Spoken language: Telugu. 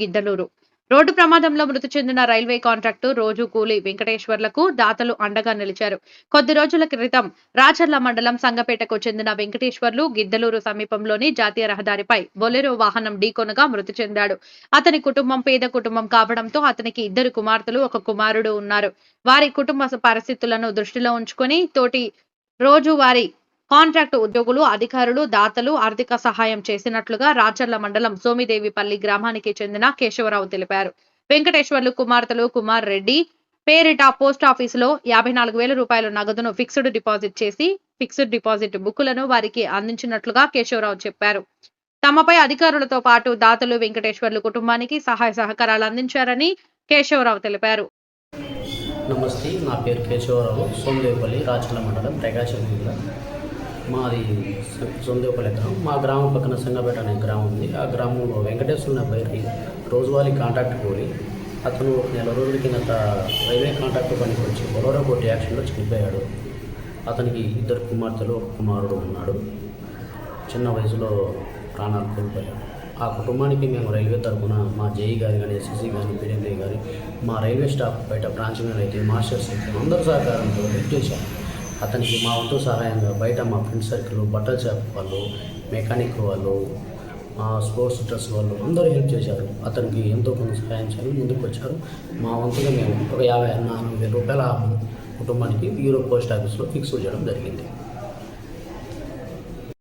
గిద్దలూరు. రోడ్డు ప్రమాదంలో మృతి చెందిన రైల్వే కాంట్రాక్టు రోజు కూలీ వెంకటేశ్వర్లకు దాతలు అండగా నిలిచారు. కొద్ది రోజుల క్రితం రాచర్ల మండలం సంగపేటకు చెందిన వెంకటేశ్వర్లు గిద్దలూరు సమీపంలోని జాతీయ రహదారిపై బొలెరో వాహనం ఢీకొనగా మృతి చెందాడు. అతని కుటుంబం పేద కుటుంబం కావడంతో అతనికి ఇద్దరు కుమార్తెలు ఒక కుమారుడు ఉన్నారు. వారి కుటుంబ పరిస్థితులను దృష్టిలో ఉంచుకొని తోటి రోజువారీ కాంట్రాక్టు ఉద్యోగులు అధికారులు దాతలు ఆర్థిక సహాయం చేసినట్లుగా రాచర్ల మండలం సోమిదేవిపల్లి గ్రామానికి చెందిన కేశవరావు తెలిపారు. వెంకటేశ్వర్లు కుమార్తెలు కుమార్ రెడ్డి పేరిట పోస్ట్ ఆఫీసులో యాభై నాలుగు వేల రూపాయల నగదును ఫిక్స్డ్ డిపాజిట్ చేసి ఫిక్స్డ్ డిపాజిట్ బుక్కులను వారికి అందించినట్లుగా కేశవరావు చెప్పారు. తమపై అధికారులతో పాటు దాతలు వెంకటేశ్వర్లు కుటుంబానికి సహాయ సహకారాలు అందించారని కేశవరావు తెలిపారు. నమస్తే నా పేరు కేశవరావు సోమదేవపల్లి రాచర్ల మండలం ప్రకాశం జిల్లా. మాది సొందేపల్లి గ్రామం. మా గ్రామం పక్కన సంగపేట అనే గ్రామం ఉంది. ఆ గ్రామంలో వెంకటేశ్వరుని అబ్బాయికి రోజువారీ కాంట్రాక్ట్ కోరి అతను నెల రోజుల కిందట రైల్వే కాంట్రాక్ట్ పనికి వచ్చి బొలోరో కోర్టు యాక్షన్లో చనిపోయాడు. అతనికి ఇద్దరు కుమార్తెలు ఒక కుమారుడు ఉన్నాడు. చిన్న వయసులో ప్రాణాలు కోల్పోయాడు. ఆ కుటుంబానికి మేము రైల్వే తరఫున మా జేఈ గారు కానీ ఎస్ఎస్సీ కానీ పీడీఎంఏ కానీ మా రైల్వే స్టాఫ్ బయట బ్రాంచ్ మీద అయితే మాస్టర్స్ అయితే అందరి సహకారంతో హెల్ప్ చేశాం అతనికి మా వంతు సహాయంగా బయట మా ఫ్రెండ్ సర్కిల్ బట్టల షాప్ వాళ్ళు మెకానిక్ వాళ్ళు స్పోర్ట్స్ డ్రెస్ వాళ్ళు అందరూ హెల్ప్ చేశారు. అతనికి ఎంతో కొంత సహాయం చేయాలి ముందుకు వచ్చారు మా వంతుగా మేము ఒక యాభై నాలుగు వేల రూపాయల కుటుంబానికి యూరో పోస్ట్ ఆఫీస్లో ఫిక్స్ చేయడం జరిగింది.